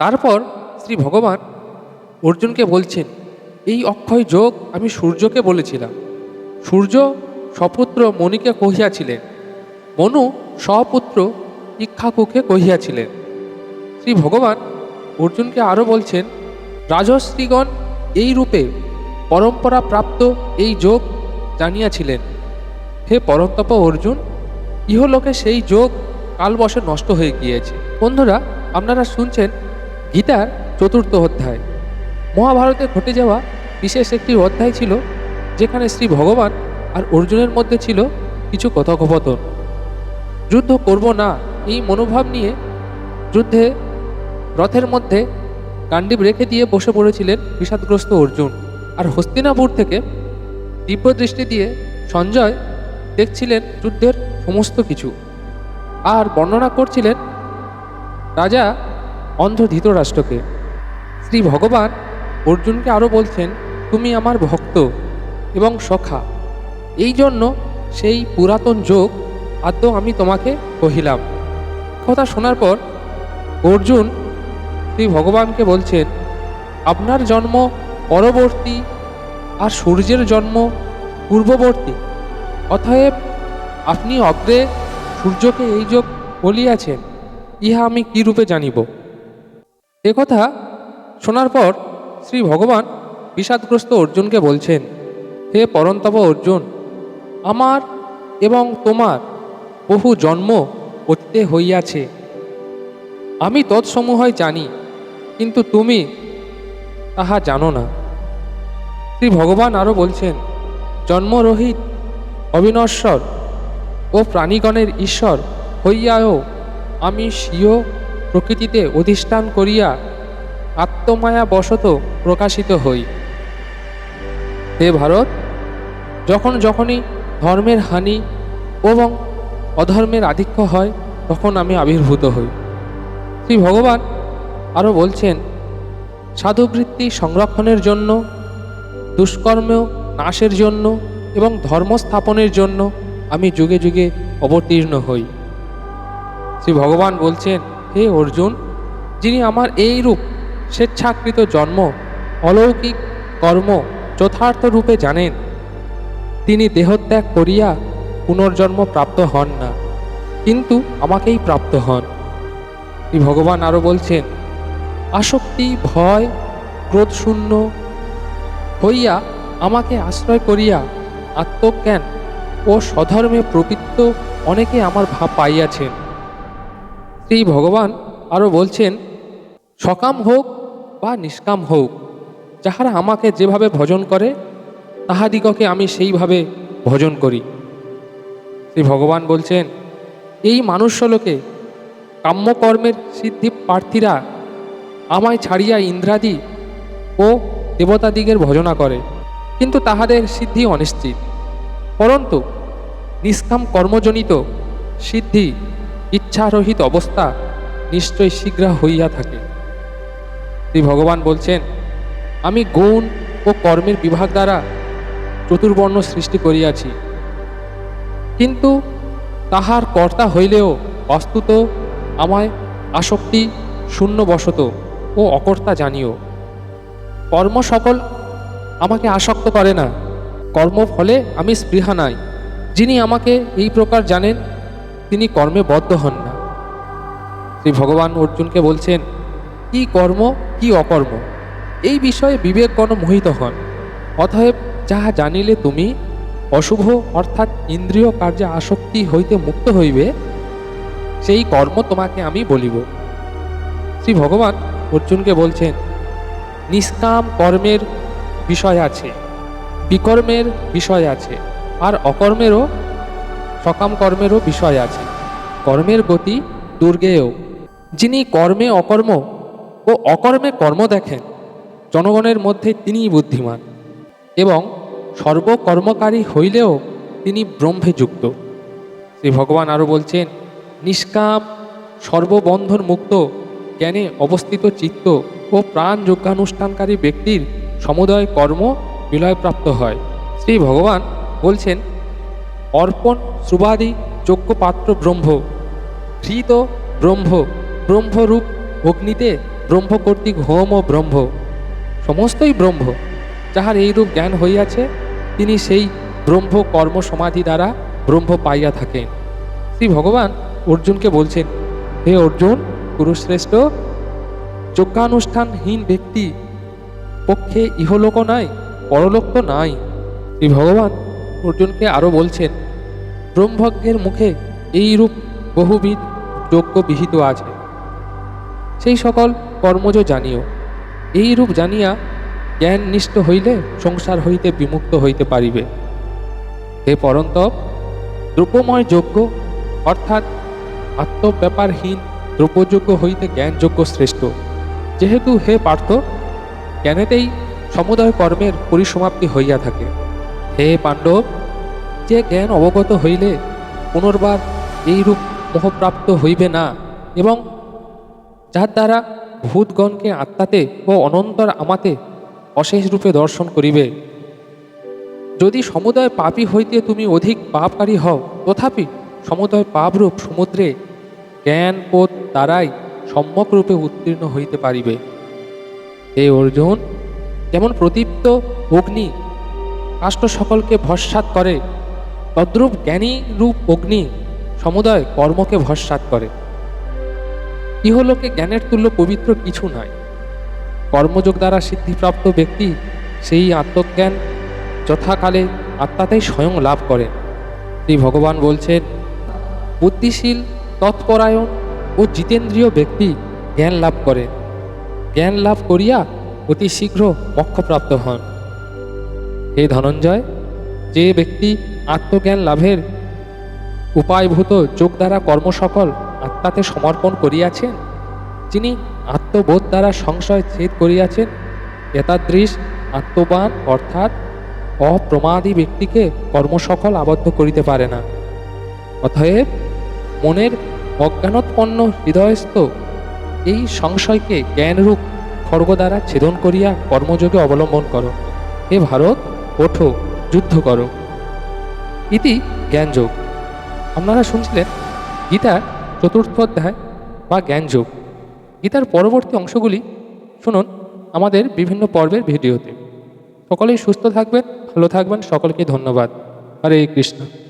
তারপর শ্রী ভগবান অর্জুনকে বলছেন, এই অক্ষয় যোগ আমি সূর্যকে বলেছিলাম। সূর্য সপুত্র মণিকে কহিয়াছিলেন, মনু স্বপুত্র ইক্ষাকুকে কহিয়াছিলেন। শ্রী ভগবান অর্জুনকে আরও বলছেন রাজশ্রীগণ এই রূপে পরম্পরা প্রাপ্ত এই যোগ জানিয়াছিলেন। হে পরন্তপ অর্জুন, ইহলোকে সেই যোগ কালবশে নষ্ট হয়ে গিয়েছে। বন্ধুরা, আপনারা শুনছেন গীতার চতুর্থ অধ্যায়। মহাভারতে ঘটে যাওয়া বিশেষ একটি অধ্যায় ছিল, যেখানে শ্রী ভগবান আর অর্জুনের মধ্যে ছিল কিছু কথোপকথন। যুদ্ধ করব না, এই মনোভাব নিয়ে যুদ্ধে রথের মধ্যে গান্ডিব রেখে দিয়ে বসে পড়েছিলেন বিষাদগ্রস্ত অর্জুন। আর হস্তিনাপুর থেকে দিব্য দৃষ্টি দিয়ে সঞ্জয় দেখছিলেন যুদ্ধের সমস্ত কিছু। আর বর্ণনা করছিলেন, রাজা অন্ধ ধৃতরাষ্ট্রকে শ্রী ভগবান অর্জুনকে আরও বলছেন, তুমি আমার ভক্ত এবং সখা। এই জন্য সেই পুরাতন যোগ আদ্য আমি তোমাকে কহিলাম। কথা শোনার পর অর্জুন শ্রী ভগবানকে বলছেন, আপনার জন্ম পরবর্তী আর সূর্যের জন্ম পূর্ববর্তী। অতএব আপনি অগ্রে সূর্যকে এই যোগ বলিয়াছেন, ইহা আমি কি রূপে জানিব? একথা শোনার পর শ্রী ভগবান বিষাদগ্রস্ত অর্জুনকে বলছেন, হে পরন্তপ অর্জুন, আমার এবং তোমার বহু জন্ম অতীতে হইয়াছে। আমি তৎসমূহই জানি, কিন্তু তুমি তাহা জানো না। শ্রী ভগবান আরও বলছেন, জন্মরহিত অবিনশ্বর ও প্রাণীগণের ঈশ্বর হইয়াও আমি স্বীয় প্রকৃতিতে অধিষ্ঠান করিয়া আত্মমায়া বশত প্রকাশিত হই। হে ভারত, যখন যখনই ধর্মের হানি এবং অধর্মের আধিক্য হয়, তখন আমি আবির্ভূত হই। শ্রী ভগবান আরও বলছেন, সাধুবৃত্তি সংরক্ষণের জন্য, দুষ্কর্ম নাশের জন্য এবং ধর্ম স্থাপনের জন্য আমি যুগে যুগে অবতীর্ণ হই। শ্রী ভগবান বলছেন হে অর্জুন, যিনি আমার এই রূপ, স্বেচ্ছাকৃত জন্ম, অলৌকিক কর্ম যথার্থ রূপে জানেন, তিনি দেহত্যাগ করিয়া পুনর্জন্ম প্রাপ্ত হন না, কিন্তু আমাকেই প্রাপ্ত হন। ভগবান আরও বলছেন, আসক্তি, ভয় ক্রোধশূন্য হইয়া আমাকে আশ্রয় করিয়া আত্মজ্ঞান ও স্বধর্মে প্রবৃত্ত অনেকে আমার ভাব পাইয়াছেন। শ্রী ভগবান আরও বলছেন, সকাম হোক বা নিষ্কাম হোক, যাহারা আমাকে যেভাবে ভজন করে, তাহাদিগকে আমি সেইভাবে ভজন করি। শ্রী ভগবান বলছেন, এই মানুষ্যলোকে কাম্যকর্মের সিদ্ধি প্রার্থীরা আমায় ছাড়িয়া ইন্দ্রাদি ও দেবতাদিগের ভজনা করে, কিন্তু তাহাদের সিদ্ধি অনিশ্চিত। পরন্তু নিষ্কাম কর্মজনিত সিদ্ধি ইচ্ছারহিত অবস্থা নিশ্চয় শীঘ্র হইয়া থাকে। শ্রী ভগবান বলছেন, আমি গুণ ও কর্মের বিভাগ দ্বারা চতুর্বর্ণ সৃষ্টি করিয়াছি। কিন্তু তাহার কর্তা হইলেও বস্তুত আমায় আসক্তি শূন্যবশত ও অকর্তা জানিও। কর্ম সকল আমাকে আসক্ত করে না। কর্মফলে আমি স্পৃহা নাই। যিনি আমাকে এই প্রকার জানেন তিনি কর্মে বদ্ধ হন না। শ্রী ভগবান অর্জুনকে বলছেন, কি কর্ম, কি অকর্ম? এই বিষয়ে বিবেকগণ মোহিত হন। অতএব যাহা জানিলে তুমি, অশুভ অর্থাৎ ইন্দ্রিয় কার্যে আসক্তি হইতে মুক্ত হইবে, সেই কর্ম তোমাকে আমি বলিব। শ্রী ভগবান অর্জুনকে বলছেন, নিষ্কাম কর্মের বিষয় আছে, বিকর্মের বিষয় আছে, আর অকর্মেরও সকাম কর্মেরও বিষয় আছে। কর্মের গতি দুর্গেয়। যিনি কর্মে অকর্ম ও অকর্মে কর্ম দেখেন, জনগণের মধ্যে তিনিই বুদ্ধিমান এবং সর্বকর্মকারী হইলেও তিনি ব্রহ্মে যুক্ত শ্রী ভগবান আরও বলছেন, নিষ্কাম সর্ববন্ধন মুক্ত জ্ঞানে অবস্থিত চিত্ত ও প্রাণ যজ্ঞানুষ্ঠানকারী ব্যক্তির সমুদয় কর্ম বিলয়প্রাপ্ত হয়। শ্রী ভগবান বলছেন অর্পণ, সুবাদি যজ্ঞপাত্র ব্রহ্ম। ধৃত ব্রহ্ম, ব্রহ্মরূপ অগ্নিতে ব্রহ্ম কর্তৃক হোম ও ব্রহ্ম। সমস্তই ব্রহ্ম। যাহার এইরূপ জ্ঞান হইয়াছে, তিনি সেই ব্রহ্ম কর্ম সমাধি দ্বারা ব্রহ্ম পাইয়া থাকেন। শ্রী ভগবান অর্জুনকে বলছেন, হে অর্জুন, কুরুশ্রেষ্ঠ, যজ্ঞানুষ্ঠানহীন ব্যক্তি পক্ষে ইহলোক নাই, পরলোক তো নাই। শ্রী ভগবান অর্জুনকে আরও বলছেন, ব্রহ্মজ্ঞের মুখে এইরূপ বহুবিধ যজ্ঞ বিহিত আছে। সেই সকল কর্মজ জানিও। এইরূপ জানিয়া জ্ঞান নিষ্ঠ হইলে সংসার হইতে বিমুক্ত হইতে পারিবে। হে পরন্তপ দ্রব্যময় যজ্ঞ, অর্থাৎ আত্মব্যাপারহীন দ্রব্যযোগ্য হইতে জ্ঞানযোগ্য শ্রেষ্ঠ। যেহেতু হে পার্থ, জ্ঞানেতেই সমুদয় কর্মের পরিসমাপ্তি হইয়া থাকে। হে পাণ্ডব, যে জ্ঞান অবগত হইলে পুনর্বার এইরূপ মোহপ্রাপ্ত হইবে না এবং যার দ্বারা ভূতগণকে আত্মাতে ও অনন্তর আমাতে অশেষ রূপে দর্শন করিবে। যদি সমুদয় পাপী হইতে তুমি অধিক পাপকারী হও, তথাপি সমুদয় পাপরূপ সমুদ্রে জ্ঞান পথ দ্বারাই সম্যক রূপে উত্তীর্ণ হইতে পারিবে। হে অর্জুন, যেমন প্রদীপ্ত অগ্নি কাষ্ঠ সকলকে ভস্মাত করে। তদ্রূপ জ্ঞানী রূপ অগ্নি সমুদয় কর্মকে ভস্মাত করে। ইহলোকে জ্ঞানের তুল্য পবিত্র কিছু নয়। কর্মযোগ দ্বারা সিদ্ধিপ্রাপ্ত ব্যক্তি সেই আত্মজ্ঞান যথাকালে আত্মাতেই স্বয়ং লাভ করেন। শ্রী ভগবান বলছেন, বুদ্ধিশীল, তৎপরায়ণ ও জিতেন্দ্রীয় ব্যক্তি জ্ঞান লাভ করেন জ্ঞান লাভ করিয়া অতি শীঘ্র মোক্ষপ্রাপ্ত হন। হে ধনঞ্জয়, যে ব্যক্তি আত্মজ্ঞান লাভের উপায়ভূত যোগ দ্বারা কর্মসকল আত্মাতে সমর্পণ করিয়াছেন, যিনি আত্মবোধ দ্বারা সংশয় ছেদ করিয়াছেন, এতাদৃশ আত্মবান অর্থাৎ অপ্রমাদী ব্যক্তিকে কর্মসকল আবদ্ধ করিতে পারে না। অতএব মনের অজ্ঞানোৎপন্ন হৃদয়স্থ এই সংশয়কে জ্ঞানরূপ খড়গ দ্বারা ছেদন করিয়া কর্মযোগে অবলম্বন করো। হে ভারত ওঠো যুদ্ধ করো। ইতি জ্ঞানযোগ। আপনারা শুনছিলেন গীতার চতুর্থ অধ্যায় বা জ্ঞানযোগ। গীতার পরবর্তী অংশগুলি শুনুন আমাদের বিভিন্ন পর্বের ভিডিওতে। সকলেই সুস্থ থাকবেন, ভালো থাকবেন, সকলকে ধন্যবাদ। হরে কৃষ্ণ।